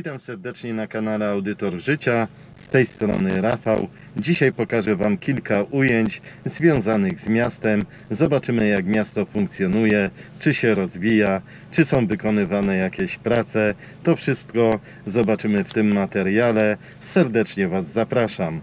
Witam serdecznie na kanale Audytor Życia. Z tej strony Rafał. Dzisiaj pokażę Wam kilka ujęć związanych z miastem. Zobaczymy, jak miasto funkcjonuje, czy się rozwija, czy są wykonywane jakieś prace. To wszystko zobaczymy w tym materiale. Serdecznie Was zapraszam.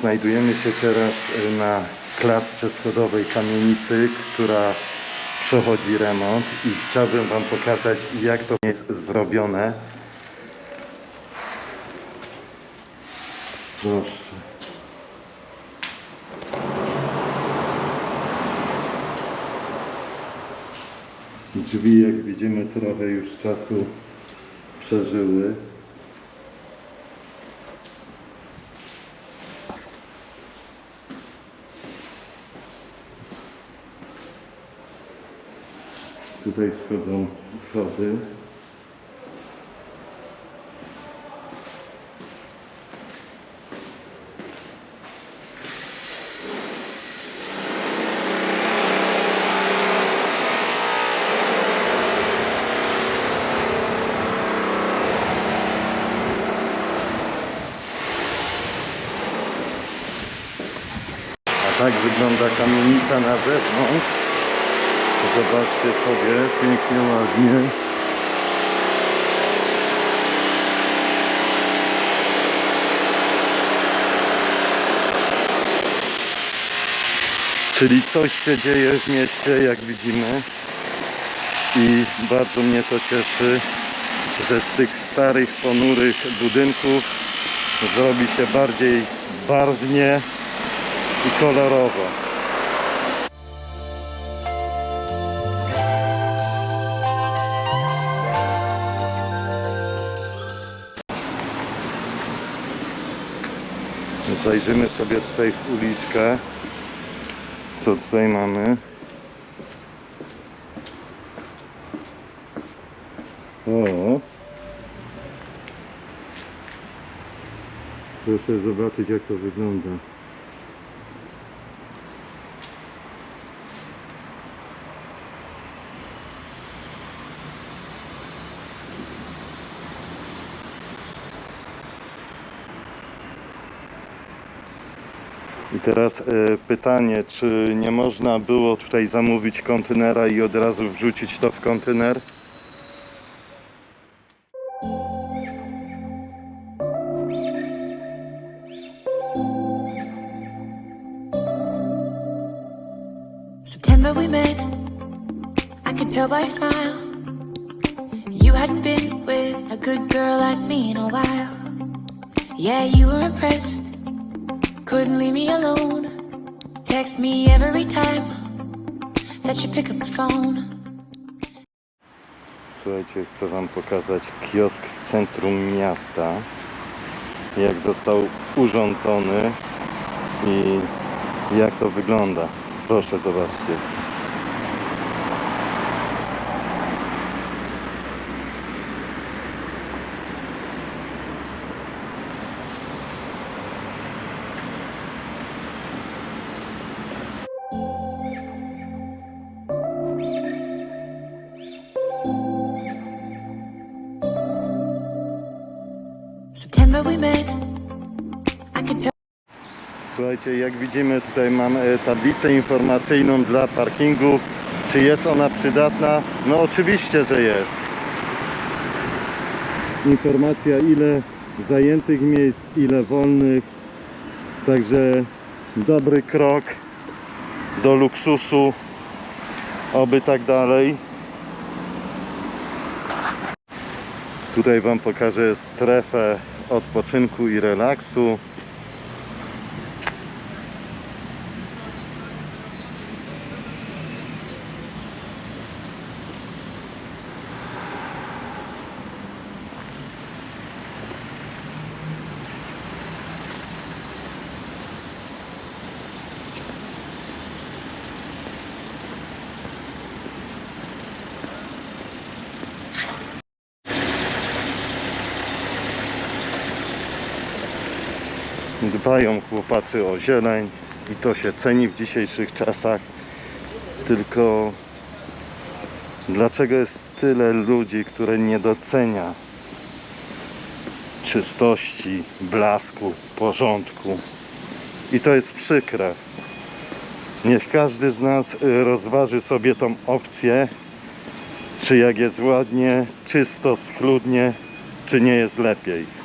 Znajdujemy się teraz e, na klatce schodowej kamienicy, która przechodzi remont i chciałbym Wam pokazać jak to jest zrobione. Proszę. Drzwi, jak widzimy, trochę już czasu przeżyły. Tutaj schodzą schody. Tak wygląda kamienica na zewnątrz. Zobaczcie sobie, pięknie, ładnie. Czyli coś się dzieje w mieście, jak widzimy. I bardzo mnie to cieszy, że z tych starych, ponurych budynków zrobi się bardziej barwnie i kolorowo. Zajrzymy sobie tutaj w uliczkę. Co tutaj mamy? O! Proszę zobaczyć jak to wygląda. I teraz e, pytanie, czy nie można było tutaj zamówić kontenera i od razu wrzucić to w kontener? September we met. I could tell by your smile. You hadn't been with a good girl like me in a while. Yeah, you were impressed. Couldn't leave me alone. text me every time that you pick up the phone. Słuchajcie, chcę Wam pokazać kiosk w centrum miasta. Jak został urządzony i jak to wygląda. Proszę, zobaczcie. Słuchajcie, jak widzimy tutaj mam e, tablicę informacyjną dla parkingu. Czy jest ona przydatna? No oczywiście, że jest. Informacja ile zajętych miejsc, ile wolnych. Także dobry krok do luksusu. Oby tak dalej. Tutaj Wam pokażę strefę odpoczynku i relaksu. Dbają chłopacy o zieleń i to się ceni w dzisiejszych czasach. Tylko dlaczego jest tyle ludzi, które nie docenia czystości, blasku, porządku? I to jest przykre. Niech każdy z nas y, rozważy sobie tą opcję, czy jak jest ładnie, czysto, schludnie, czy nie jest lepiej.